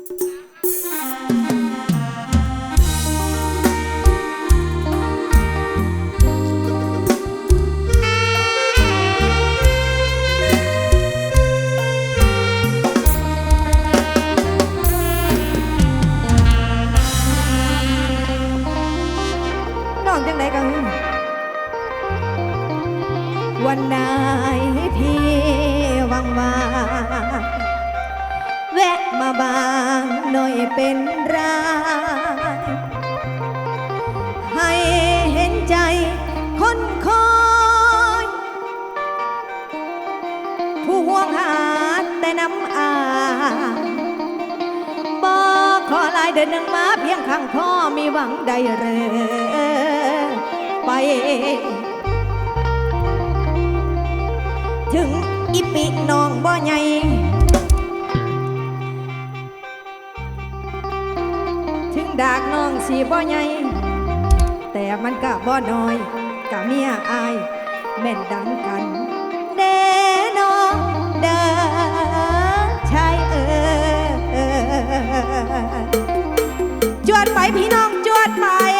น้ ผู้ห่วงหาแต่น้ำอาบอกขอลายเดินหนึ่งมาเพียงข้างพ่อมีหวังใดเรอไป ถึงอีปิน้องบ่ใหญ่ถึงดากน้องสีบ่ใหญ่แต่มันก็บ่น้อยกะเมียอายแม่นดังกัน น้อ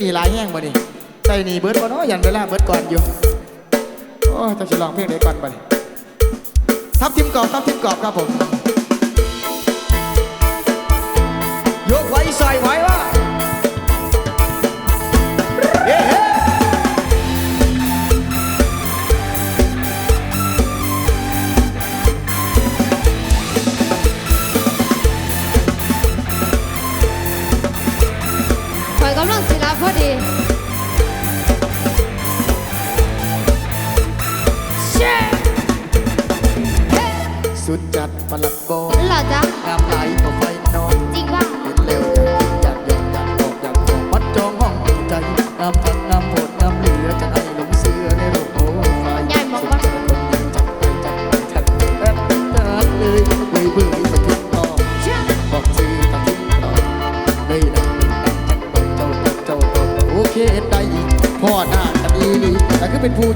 หนีหลายแห้งบ่นี่ใส่หนีเบิร์ดบ่นเนาะยันเวลาเบิร์ดก่อนอยู่โอ้จะลองเพลงไหนก่อนบ่นี่ทับทิมกรอบทับทิมกรอบครับผม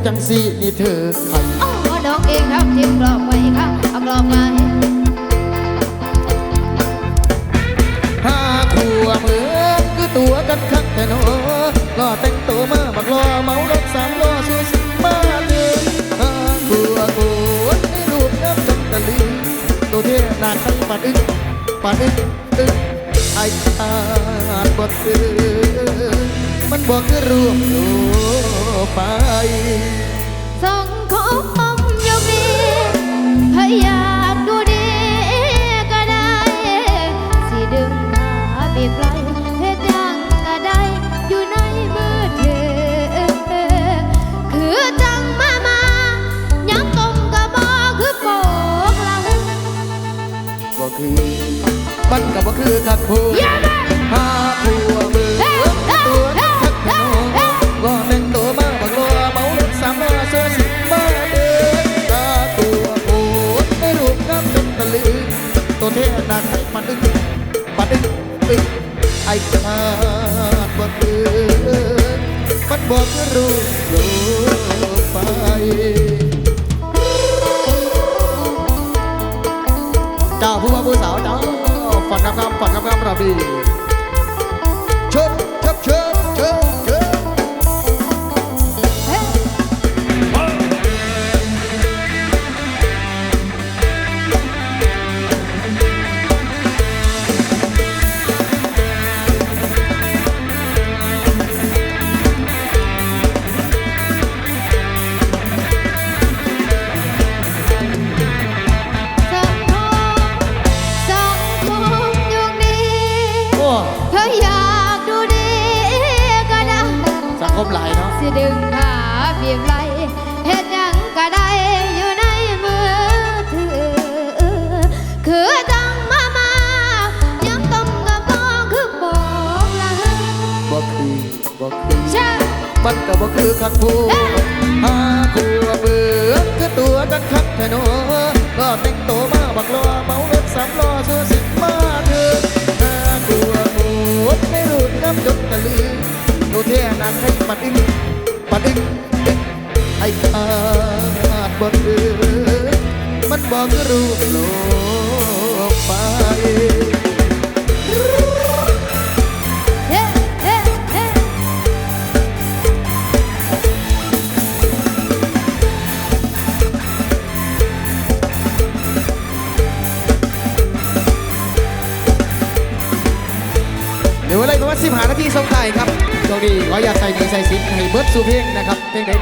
จังสีนี่เธอใครอ๋อดอกเองครับทิมกรอบไว้ครับเอากรอบไว้ห้าขัวเหมือนคือตัวกันคักแต่โนล่อแต่งตัวมาบักล่อเมารถสามล้อช่วยสิมาเดินห้าขัวโกนในรูปน้ำจำตะลือตัวเท่หนาใครปัดอึ้งปัดอึ้งอึ้งไอ้ขาดบดเอือมันบอกคือรวมโล ไปส่งของผมยกนี้ให้อยากดูดีก็ได้ สิดึงขาบีบไหลเฮ็ดยังก็ได้ อยู่ในมือเธอ คือจังมามาย้ำตรงก็บอกคือโปกหลังบ่คือ มันก็บ่คือคักผู้ บอกรู้รู้ไปเจ้าผู้ว่าผู้สาวเจ้าฝันครับครับฝันครับครับราบี บ